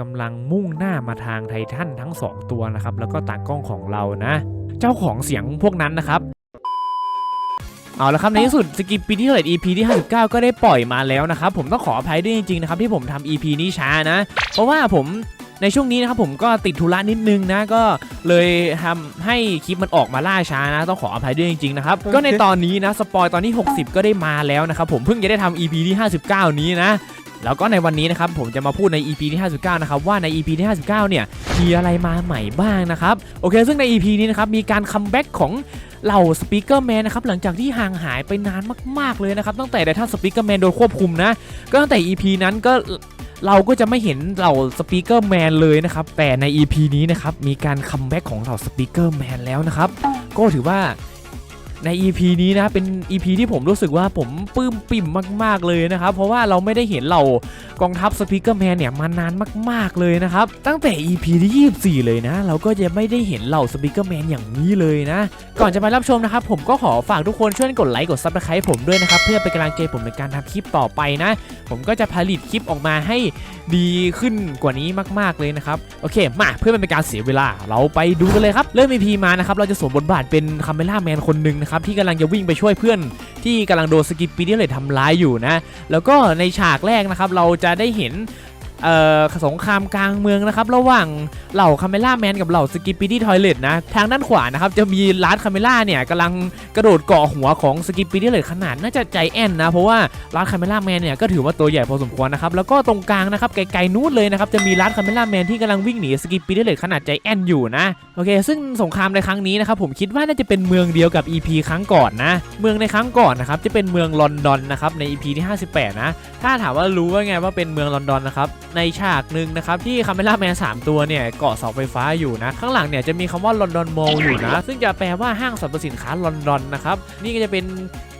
กำลังมุ่งหน้ามาทางไททันทั้ง 2 ตัวนะครับ แล้วก็ตากล้องของเรานะ เจ้าของเสียงพวกนั้นนะครับ เอาละครับในที่สุดสกิปปีที่เท่าไหร่ EP ที่ 59 ก็ได้ปล่อยมาแล้วนะครับ ผมต้องขออภัยด้วยจริงๆนะครับที่ผมทำ EP นี้ช้านะ เพราะว่าผมในช่วงนี้นะครับผมก็ติดธุระนิดนึงนะก็เลยทำให้คลิปมันออกมาล่าช้านะ ต้องขออภัยด้วยจริงๆนะครับ ก็ในตอนนี้นะสปอยตอนที่ 60 ก็ได้มาแล้วนะครับผมเพิ่งจะได้ทำ EP ที่ 59 นี้นะ แล้วก็ในวันนี้นะครับผมจะมาพูดใน EP ที่ 59 นะครับว่าใน EP ที่ 59 เนี่ยมีอะไรมาใหม่บ้างนะครับโอเค ซึ่งใน EP นี้นะครับมีการคัมแบ็กของเหล่าสปีกเกอร์แมนนะครับหลังจากที่ห่างหายไปนานมากๆเลยนะครับตั้งแต่ไดท่านสปีกเกอร์แมนโดนควบคุมนะก็ตั้งแต่ EP นั้นก็เราก็จะไม่เห็นเหล่าสปีกเกอร์แมนเลยนะครับแต่ใน EP นี้นะครับมีการคัมแบ็กของเหล่าสปีกเกอร์แมนแล้วนะครับก็ถือว่า ใน EP นี้นะเป็น EP ที่ผมรู้สึกว่าผมปลื้มปิ่มมาก ๆเลยนะครับเพราะว่าเราไม่ได้เห็นเหล่ากองทัพสปีกเกอร์แมนเนี่ยมานานมาก ๆเลยนะครับตั้งแต่ EP ที่24 เลยนะ เราก็จะไม่ได้เห็นเหล่าสปีกเกอร์แมนอย่างนี้เลยนะ ก่อนจะไปรับชมนะครับผมก็ขอฝากทุกคนช่วยกดไลค์กดซับสไครต์ผมด้วยนะครับเพื่อเป็นกำลังใจผมในการทำคลิปต่อไปนะ ผมก็จะผลิตคลิปออกมาให้ดีขึ้นกว่านี้มาก ๆเลยนะครับโอเคมาเพื่อไม่เป็นการเสียเวลา เราไปดูกันเลยครับเริ่ม EP มานะครับเราจะสวมบทบาทเป็นคาเมล่าแมนคนหนึ่งนะครับที่กำลังจะวิ่งไปช่วยเพื่อน ที่กำลังโดนสกิปปีเดียเลยทำร้ายอยู่นะ แล้วก็ในฉากแรกนะครับเราจะได้เห็น เอ่อสงครามกลางเมืองนะครับ ระหว่างเหล่าคาเมล่าแมนกับเหล่าสกิปปี้ดี้ทอยเลตนะ ทางด้านขวานะครับ จะมีลาร้านคาเมล่าเนี่ยกำลังกระโดดเกาะหัวของสกิปปี้ดี้เลยขนาดน่าจะใจแอนนะ เพราะว่าลาร้านคาเมล่าแมนเนี่ยก็ถือว่าตัวใหญ่พอสมควรนะครับ แล้วก็ตรงกลางนะครับไกลๆนู้นเลยนะครับจะมีลาร้านคาเมล่าแมนที่กำลังวิ่งหนีสกิปปี้ดี้เลยขนาดใจแอนอยู่นะโอเค ซึ่งสงครามในครั้งนี้นะครับผมคิดว่าน่าจะเป็นเมืองเดียวกับ EP ครั้งก่อนนะ เมืองในครั้งก่อนนะครับจะเป็นเมืองลอนดอนนะครับใน EP ที่ 58 นะ ถ้าถามว่ารู้ว่าไงว่าเป็นเมืองลอนดอนนะครับในฉากหนึ่งนะครับที่คาเมล่าแมน3ตัวเนี่ยเกาะเสาไฟฟ้าอยู่นะ ข้างหลังเนี่ยจะมีคำว่าลอนดอนมอลอยู่นะ ซึ่งจะแปลว่าห้างสรรพสินค้าลอนดอนนะครับนี่ก็จะเป็น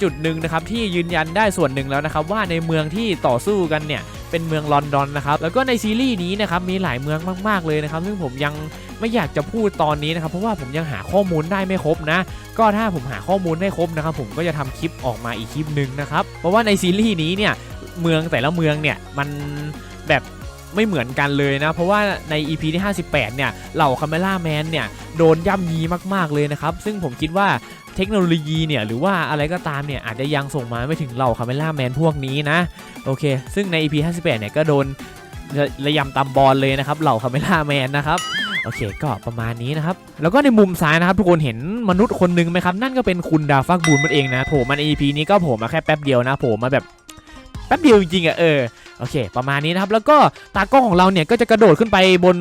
จุดหนึ่งนะครับที่ยืนยันได้ส่วนหนึ่งแล้วนะครับว่าในเมืองที่ต่อสู้กันเนี่ยเป็นเมืองลอนดอนนะครับแล้วก็ในซีรีส์นี้นะครับมีหลายเมืองมาก ๆเลยนะครับซึ่งผมยังไม่อยากจะพูดตอนนี้นะครับเพราะว่าผมยังหาข้อมูลได้ไม่ครบนะ ก็ถ้าผมหาข้อมูลได้ครบนะครับผมก็จะทำคลิปออกมาอีกคลิปหนึ่งนะครับเพราะว่าในซีรีส์นี้เนี่ยเมืองแต่ละเมืองเนี่ยมันแบบ ไม่เหมือนกันเลยนะ เพราะว่าใน EP ที่ 58 เนี่ยเหล่าคาเมล่าแมนเนี่ยโดนย่ำยีมากๆเลยนะครับ ซึ่งผมคิดว่าเทคโนโลยีเนี่ยหรือว่าอะไรก็ตามเนี่ยอาจจะยังส่งมาไม่ถึงเหล่าคาเมล่าแมนพวกนี้นะโอเค ซึ่งใน EP 58 เนี่ยก็โดนระยำตำบอลเลยนะครับเหล่าคาเมล่าแมนนะครับโอเคก็ประมาณนี้นะครับ แล้วก็ในมุมซ้ายนะครับ ทุกคนเห็นมนุษย์คนหนึ่งไหมครับ นั่นก็เป็นคุณดาฟักบูนมันเองนะโผล่มาใน EP นี้ก็โผล่มาแค่แป๊บเดียวนะโผล่มาแบบแป๊บเดียวจริงๆอะเออโอเค ประมาณนี้นะครับ แล้วก็ตากล้องของเราเนี่ยก็จะกระโดดขึ้นไปบน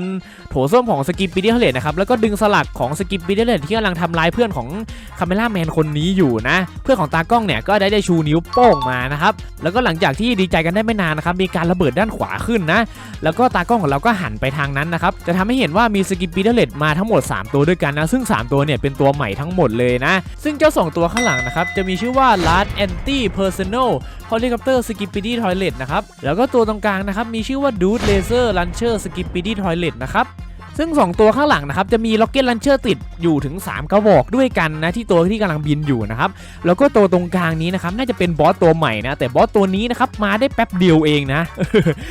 โถส้วมของสกิปปีเดียเลตนะครับ แล้วก็ดึงสลักของสกิปปีเดียเลตที่กำลังทำร้ายเพื่อนของคาเมล่าแมนคนนี้อยู่นะ เพื่อนของตากล้องเนี่ยก็ได้ได้ชูนิ้วโป้งมานะครับ แล้วก็หลังจากที่ดีใจกันได้ไม่นานนะครับ มีการระเบิดด้านขวาขึ้นนะ แล้วก็ตากล้องของเราก็หันไปทางนั้นนะครับ จะทำให้เห็นว่ามีสกิปปีเดเลตมาทั้งหมด 3 ตัวด้วยกันนะ ซึ่ง 3 ตัวเนี่ยเป็นตัวใหม่ทั้งหมดเลยนะ ซึ่งเจ้า 2 ตัวข้างหลังนะครับจะมีชื่อว่า Last Anti Personal Helicopter Skippity Toilet นะครับแล้วก็ตัวตรงกลางนะครับ มีชื่อว่า Dude Laser Launcher Skippity Toilet นะครับ ซึ่ง 2 ตัวข้างหลังนะครับจะมี Rocket Launcher ติดอยู่ถึง 3 กระบอกด้วยกันนะที่ตัวที่กำลังบินอยู่นะครับแล้วก็ตัวตรงกลางนี้นะครับน่าจะเป็นบอสตัวใหม่นะแต่บอสตัวนี้นะครับมาได้แป๊บเดียวเองนะ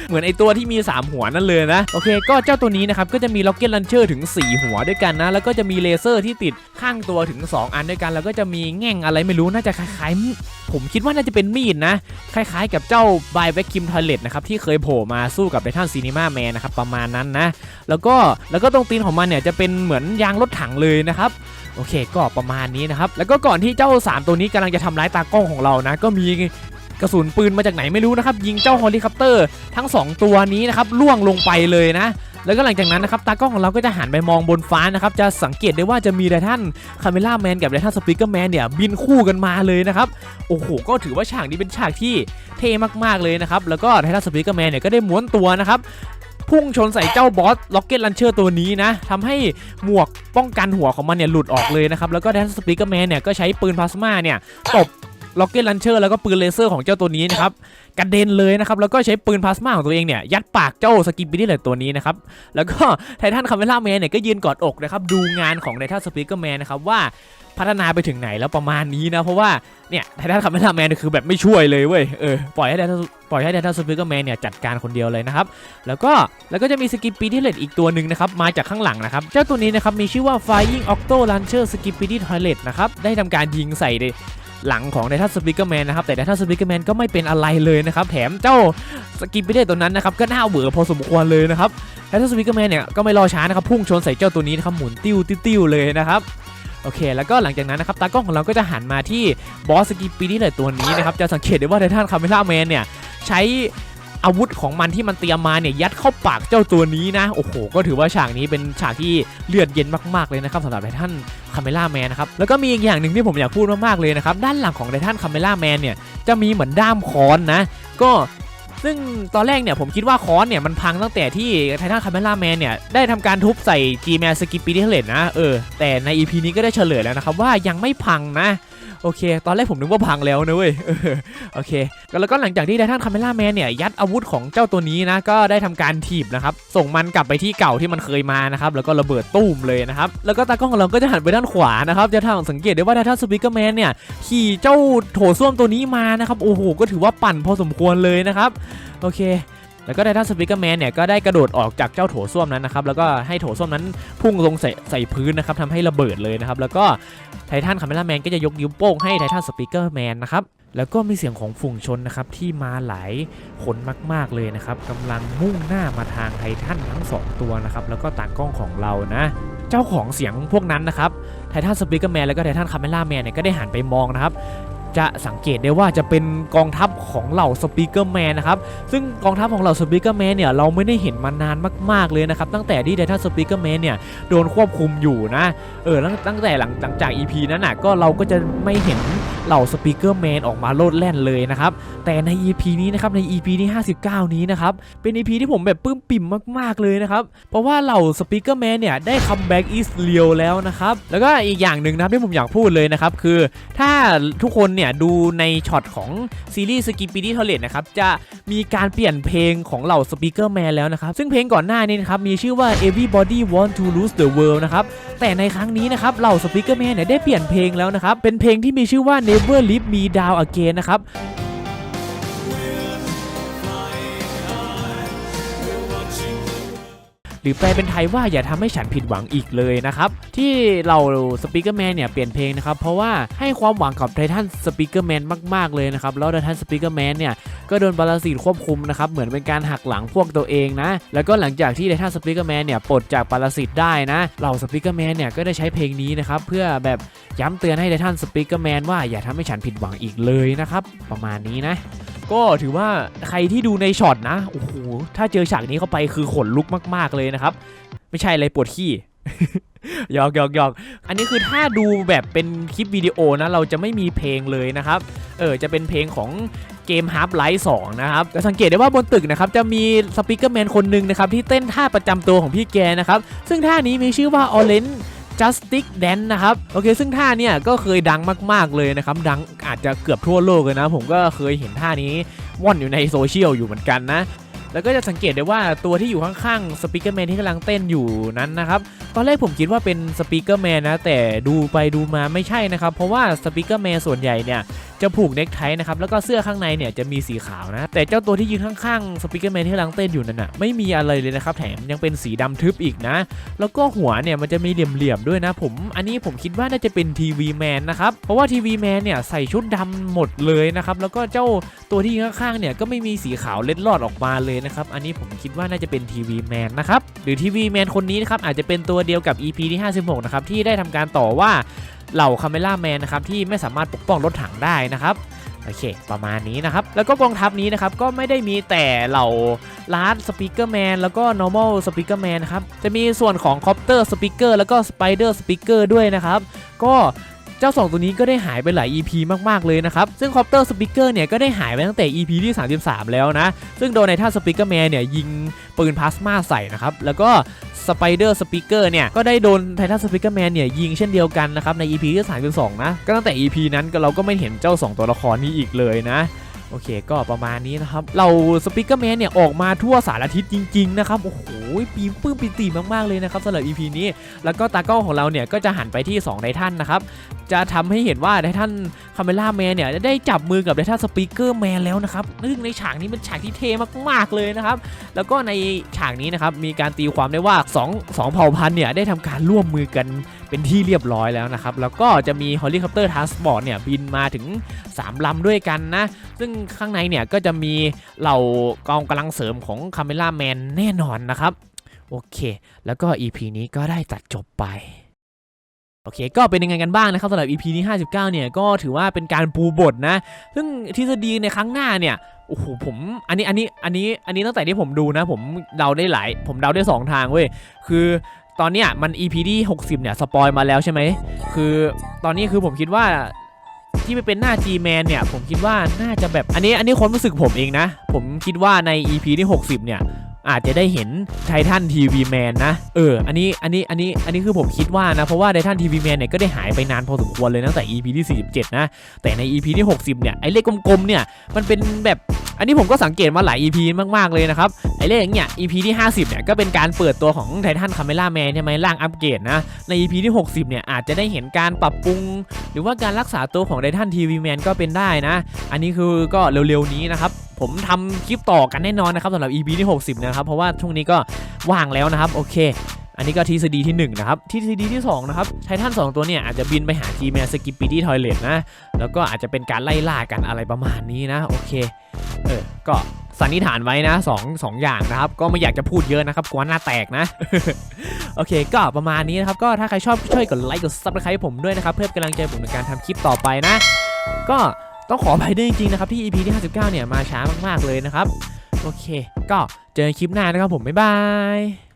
เหมือนไอตัวที่มี 3 หัวนั่นเลยนะโอเค ก็เจ้าตัวนี้นะครับก็จะมี Rocket Launcher ถึง 4 หัวด้วยกันนะแล้วก็จะมีเลเซอร์ที่ติดข้างตัวถึง 2 อันด้วยกัน แล้วก็จะมีแง่งอะไรไม่รู้น่าจะคล้ายๆ ผมคิดว่าน่าจะเป็นมีดนะ คล้ายๆ กับเจ้าบายแวคคิมทอยเลตนะครับที่เคยโผล่มาสู้กับไททันซีนีมาแมนนะครับประมาณนั้นนะ แล้วก็แล้วก็ตรงตีนของมันเนี่ยจะเป็นเหมือนยางรถถังเลยนะครับโอเคก็ประมาณนี้นะครับแล้วก็ก่อนที่เจ้า 3 ตัวนี้กำลังจะทำร้ายตากล้องของเรานะก็มีกระสุนปืนมาจากไหนไม่รู้นะครับ ยิงเจ้าเฮลิคอปเตอร์ทั้ง 2 ตัวนี้นะครับล่วงลงไปเลยนะ แล้วก็หลังจากนั้นนะครับตากล้องของเราก็จะหันไปมองบนฟ้านะครับ จะสังเกตได้ว่าจะมีไททันคาเมล่าแมนกับไททันสปีกเกอร์แมนเนี่ยบินคู่กันมาเลยนะครับ โอ้โห ก็ถือว่าฉากนี้เป็นฉากที่เท่มากๆเลยนะครับ แล้วก็ไททันสปีกเกอร์แมนเนี่ยก็ได้ม้วนตัวนะครับ พุ่งชนใส่เจ้าบอสล็อกเก็ตลันเชอร์ตัวนี้นะทำให้หมวกป้องกันหัวของมันเนี่ยหลุดออกเลยนะครับ แล้วก็แดนสปีกเกอร์แมนเนี่ยก็ใช้ปืนพลาสมาเนี่ยตบ ล็อกเก็ตลันเชอร์แล้วก็ปืนเลเซอร์ของเจ้าตัวนี้นะครับกระเด็นเลยนะครับแล้วก็ใช้ปืนพลาสมาของตัวเองเนี่ยยัดปากเจ้าสกิปปี้ดิเลยตัวนี้นะครับแล้วก็ไททันคาเมล่าแมนเนี่ยก็ยืนกอดอกนะครับดูงานของไททันสปีกเกอร์แมนนะครับว่าพัฒนาไปถึงไหนแล้วประมาณนี้นะเพราะว่าเนี่ยไททันคาเมล่าแมนคือแบบไม่ช่วยเลยเว้ยเออปล่อยให้ไททันปล่อยให้ไททันสปีกเกอร์แมนเนี่ยจัดการคนเดียวเลยนะครับแล้วก็แล้วก็จะมีสกิปปีที่เลตอีกตัวหนึ่งนะครับมาจากข้างหลังนะครับเจ้าตัวนี้นะครับมีชื่อว่า Flying Octo Launcher s k i p p y d y Toilet นะครับได้ทำการยิงใส่ใน หลังของไททันสปิเกอร์แมนนะครับแต่ไททันสปิเกอร์แมนก็ไม่เป็นอะไรเลยนะครับแถมเจ้าสกิปปีเดตัวนั้นนะครับก็น่าเบื่อพอสมควรเลยนะครับไททันสปิเกอร์แมนเนี่ยก็ไม่รอช้านะครับพุ่งชนใส่เจ้าตัวนี้นะครับหมุนติ้วติ้วเลยนะครับโอเค แล้วก็หลังจากนั้นนะครับตากล้องของเราก็จะหันมาที่บอสสกิปปีนี่เลตตัวนี้นะครับจะสังเกตได้ว่าไททันคาเมล่าแมนเนี่ยใช้ อาวุธของมันที่มันเตรียมมาเนี่ยยัดเข้าปากเจ้าตัวนี้นะ โอ้โห ก็ถือว่าฉากนี้เป็นฉากที่เลือดเย็นมากๆเลยนะครับสำหรับไททันคาเมล่าแมนนะครับ แล้วก็มีอีกอย่างหนึ่งที่ผมอยากพูดมากๆเลยนะครับ ด้านหลังของไททันคาเมล่าแมนเนี่ยจะมีเหมือนด้ามค้อนนะ ก็ซึ่งตอนแรกเนี่ยผมคิดว่าค้อนเนี่ยมันพังตั้งแต่ที่ไททันคาเมล่าแมนเนี่ยได้ทำการทุบใส่ G m a n s k i p p y ที่เลนนะเออแต่ใน EP นี้ก็ได้เฉลยแล้วนะครับว่ายังไม่พังนะ โอเค ตอนแรกผมนึกว่าพังแล้วนะเว้ยโอเค แล้วก็หลังจากที่ไททันคาเมล่าแมนเนี่ยยัดอาวุธของเจ้าตัวนี้นะก็ได้ทำการถีบนะครับส่งมันกลับไปที่เก่าที่มันเคยมานะครับแล้วก็ระเบิดตุ้มเลยนะครับแล้วก็ตากล้องของเราก็จะหันไปด้านขวานะครับจะทางสังเกตได้ว่าไททันสปิเกอร์แมนเนี่ยขี่เจ้าโถส้วมตัวนี้มานะครับโอ้โหก็ถือว่าปั่นพอสมควรเลยนะครับโอเค แล้วก็ไททันสปิเกอร์แมนเนี่ยก็ได้กระโดดออกจากเจ้าโถส้วมนั้นนะครับแล้วก็ให้โถส้วมนั้นพุ่งลงใส่ใส่พื้นนะครับทำให้ระเบิดเลยนะครับแล้วก็ไททันคาเมล่าแมนก็จะยกนิ้วโป้งให้ไททันสปิเกอร์แมนนะครับแล้วก็มีเสียงของฝูงชนนะครับที่มาหลายคนมาก ๆเลยนะครับกำลังมุ่งหน้ามาทางไททันทั้งสองตัวนะครับแล้วก็ตากล้องของเรานะ เจ้าของเสียงพวกนั้นนะครับไททันสปีกเกอร์แมนแล้วก็ไททันคาเมล่าแมนเนี่ยก็ได้หันไปมองนะครับ จะสังเกตได้ว่าจะเป็นกองทัพของเหล่าสปีกเกอร์แมนนะครับ ซึ่งกองทัพของเหล่าสปีกเกอร์แมนเนี่ยเราไม่ได้เห็นมานานมาก ๆเลยนะครับ ตั้งแต่ที่ไดทันสปีกเกอร์แมนเนี่ยโดนควบคุมอยู่นะ เออตั้งตั้งแต่หลังหลังจาก EP นั้นน่ะก็เราก็จะไม่เห็น เหล่าสปีกเกอร์แมนออกมาโลดแล่นเลยนะครับ แต่ใน EP นี้นะครับใน EP ที่59 นี้นะครับ เป็น EP ที่ผมแบบปื้มปิ่มมากๆเลยนะครับ เพราะว่าเหล่าสปีกเกอร์แมนเนี่ยได้คัมแบ็กอีสเรียวแล้วนะครับ แล้วก็อีกอย่างหนึ่งนะครับที่ผมอยากพูดเลยนะครับ คือถ้าทุกคนเนี่ยดูในช็อตของซีรีส์สกิปปี้ดีทอเลตนะครับ จะมีการเปลี่ยนเพลงของเหล่าสปีกเกอร์แมนแล้วนะครับ ซึ่งเพลงก่อนหน้านี้นะครับมีชื่อว่า Everybody Want to Lose the World นะครับแต่ในครั้งนี้นะครับเหล่าสปีกเกอร์แมนเนี่ยได้เปลี่ยนเพลงแล้วนะครับเป็นเพลงที่มีชื่อว่า Never Leave Me Down Again นะครับ หรือแปลเป็นไทยว่าอย่าทำให้ฉันผิดหวังอีกเลยนะครับ ที่เราสปีกเกอร์แมนเนี่ยเปลี่ยนเพลงนะครับ เพราะว่าให้ความหวังกับไททันสปีกเกอร์แมนมาก ๆ เลยนะครับ แล้วไททันสปีกเกอร์แมนเนี่ย ก็โดนปรสิตควบคุมนะครับ เหมือนเป็นการหักหลังพวกตัวเองนะ แล้วก็หลังจากที่ไททันสปีกเกอร์แมนเนี่ยปลดจากปรสิตได้นะเหล่าสปีกเกอร์แมนเนี่ยก็ได้ใช้เพลงนี้นะครับเพื่อแบบย้ำเตือนให้ไททันสปีกเกอร์แมนว่าอย่าทำให้ฉันผิดหวังอีกเลยนะครับประมาณนี้นะ ก็ถือว่าใครที่ดูในช็อตนะโอ้โหถ้าเจอฉากนี้เข้าไปคือขนลุกมาก ๆเลยนะครับ ไม่ใช่อะไรปวดขี้หยอกหยอกหยอกอันนี้คือถ้าดูแบบเป็นคลิปวิดีโอนะ เราจะไม่มีเพลงเลยนะครับ เออ จะเป็นเพลงของเกม Half Life 2 นะครับจะสังเกตได้ว่าบนตึกนะครับ จะมีสปีกเกอร์แมนคนหนึ่งนะครับ ที่เต้นท่าประจำตัวของพี่แกนะครับ ซึ่งท่านี้มีชื่อว่า Orange Justice Dance นะครับ โอเค ซึ่งท่าเนี่ยก็เคยดังมาก ๆ เลยนะครับ ดังอาจจะเกือบทั่วโลกเลยนะ ผมก็เคยเห็นท่านี้ว่อนอยู่ในโซเชียลอยู่เหมือนกันนะ แล้วก็จะสังเกตได้ว่าตัวที่อยู่ข้างๆสปิกเกอร์แมนที่กำลังเต้นอยู่นั้นนะครับตอนแรกผมคิดว่าเป็นสปีกเกอร์แมนนะ แต่ดูไปดูมาไม่ใช่นะครับ เพราะว่าสปีกเกอร์แมนส่วนใหญ่เนี่ยจะผูกเน็กไทนะครับ แล้วก็เสื้อข้างในเนี่ยจะมีสีขาวนะ แต่เจ้าตัวที่ยืนข้างๆสปีกเกอร์แมนที่กำลังเต้นอยู่นั่นน่ะไม่มีอะไรเลยนะครับ แถมยังเป็นสีดำทึบอีกนะ แล้วก็หัวเนี่ยมันจะมีเหลี่ยมๆด้วยนะผม อันนี้ผมคิดว่าน่าจะเป็นทีวีแมนนะครับ เพราะว่าทีวีแมนเนี่ยใส่ชุดดำหมดเลยนะครับ แล้วก็เจ้าตัวที่ยืนข้างๆเนี่ยก็ไม่มีสีขาวเล็ดลอดออกมาเลยนะครับ อันนี้ผมคิดว่าน่าจะเป็นทีวีแมนนะครับ หรือทีวีแมนคนนี้นะครับอาจจะเป็นตัวเดียวกับ EP ที่ 56 นะครับ ที่ได้ทำการต่อว่าเหล่าคาเมล่าแมนนะครับที่ไม่สามารถปกป้องรถถังได้นะครับโอเค ประมาณนี้นะครับ แล้วก็กองทัพนี้นะครับ ก็ไม่ได้มีแต่เหล่าลาร์ดสปีกเกอร์แมนแล้วก็ normal สปีกเกอร์แมนนะครับ จะมีส่วนของคอปเตอร์สปีกเกอร์แล้วก็สไปเดอร์สปีกเกอร์ด้วยนะครับ ก็ เจ้า 2 ตัวนี้ก็ได้หายไปหลาย EP มากๆเลยนะครับ ซึ่งคอปเตอร์สปิเกอร์เนี่ยก็ได้หายไปตั้งแต่ EP ที่ 33 แล้วนะ ซึ่งโดนในท่าสปิเกอร์แมนเนี่ยยิงปืนพลาสมาใส่นะครับ แล้วก็สไปเดอร์สปิเกอร์เนี่ยก็ได้โดนไททันสปิเกอร์แมนเนี่ยยิงเช่นเดียวกันนะครับใน EP ที่32นะ ก็ตั้งแต่ EP นั้นก็เราก็ไม่เห็นเจ้า 2 ตัวละครนี้อีกเลยนะ โอเคก็ประมาณนี้นะครับ เราสปิเกอร์แมนเนี่ยออกมาทั่วสารทิศจริง ๆ นะครับ โอ้โหปีปื้มปีติมาก ๆ เลยนะครับสำหรับ EP นี้ แล้วก็ตากล้องของเราเนี่ยก็จะหันไปที่2ไททันนะครับ จะทำให้เห็นว่าไททันคาเมล่าแมนเนี่ยได้จับมือกับไททันสปีกเกอร์แมนแล้วนะครับซึ่งในฉากนี้เป็นฉากที่เท่มาก ๆ เลยนะครับ แล้วก็ในฉากนี้นะครับมีการตีความได้ว่า2 2เผ่าพันธุ์เนี่ยได้ทำการร่วมมือกัน เป็นที่เรียบร้อยแล้วนะครับ แล้วก็จะมีเฮลิคอปเตอร์ทรานสปอร์ตเนี่ยบินมาถึง 3 ลำด้วยกันนะ ซึ่งข้างในเนี่ยก็จะมีเหล่ากองกำลังเสริมของคาเมล่าแมนแน่นอนนะครับ โอเค แล้วก็ EP นี้ก็ได้ตัดจบไปโอเค ก็เป็นยังไงกันบ้างนะครับสำหรับ EP ที่ 59 เนี่ย ก็ถือว่าเป็นการปูบทนะ ซึ่งทฤษฎีในครั้งหน้าเนี่ย โอ้โห ผม อันนี้ อันนี้ อันนี้ อันนี้ตั้งแต่ที่ผมดูนะ ผมเดาได้หลาย ผมเดาได้สองทางเว้ย คือ ตอนเนี้ยมัน EP ที่60 เนี่ย สปอยมาแล้วใช่ไหม คือตอนนี้คือผมคิดว่าที่ไปเป็นหน้า G-Man เนี่ย ผมคิดว่าน่าจะแบบ อันนี้อันนี้ความรู้สึกผมเองนะ ผมคิดว่าใน EP ที่ 60 เนี่ย อาจจะได้เห็นไททันทีวีแมนนะ เออ อันนี้ อันนี้ อันนี้ อันนี้คือผมคิดว่านะ เพราะว่าไททันทีวีแมนเนี่ยก็ได้หายไปนานพอสมควรเลยตั้งแต่ EP ที่ 47 นะ แต่ใน EP ที่ 60 เนี่ย ไอ้เลขกลมๆ เนี่ย มันเป็นแบบ อันนี้ผมก็สังเกตมาหลาย EP มากๆ เลยนะครับ ไอ้เลขอย่างเงี้ย EP ที่ 50 เนี่ย ก็เป็นการเปิดตัวของไททันคาเมล่าแมนใช่ไหมร่างอัปเกรดนะ ใน EP ที่ 60 เนี่ย อาจจะได้เห็นการปรับปรุง หรือว่าการรักษาตัวของไททันทีวีแมนก็เป็นได้นะ อันนี้คือก็เร็วๆนี้นะครับ ผมทำคลิปต่อกันแน่นอนนะครับสำหรับ EP ที่ 60 นะครับ เพราะว่าช่วงนี้ก็ว่างแล้วนะครับ โอเค อันนี้ก็ทฤษฎีที่ 1 นะครับทฤษฎีที่ 2 นะครับไททัน2ตัวเนี่ยอาจจะบินไปหา G-Man สกิปปี้ที่ทอยเลทนะ แล้วก็อาจจะเป็นการไล่ล่ากันอะไรประมาณนี้นะ โอเค เออ ก็สันนิษฐานไว้นะ2งออย่างนะครับ ก็ไม่อยากจะพูดเยอะนะครับกลัวหน้าแตกนะ โอเค ก็ประมาณนี้นะครับ ก็ถ้าใครชอบช่วยกดไลค์กดซับสไครต์ผมด้วยนะครับ เพื่อกำลังใจผมในการทำคลิปต่อไปนะ ก็ ต้องขออภัยด้วยจริงๆนะครับที่ EP ที่ 59 เนี่ยมาช้ามากๆเลยนะครับ โอเค ก็เจอกันคลิปหน้านะครับผม บ๊ายบาย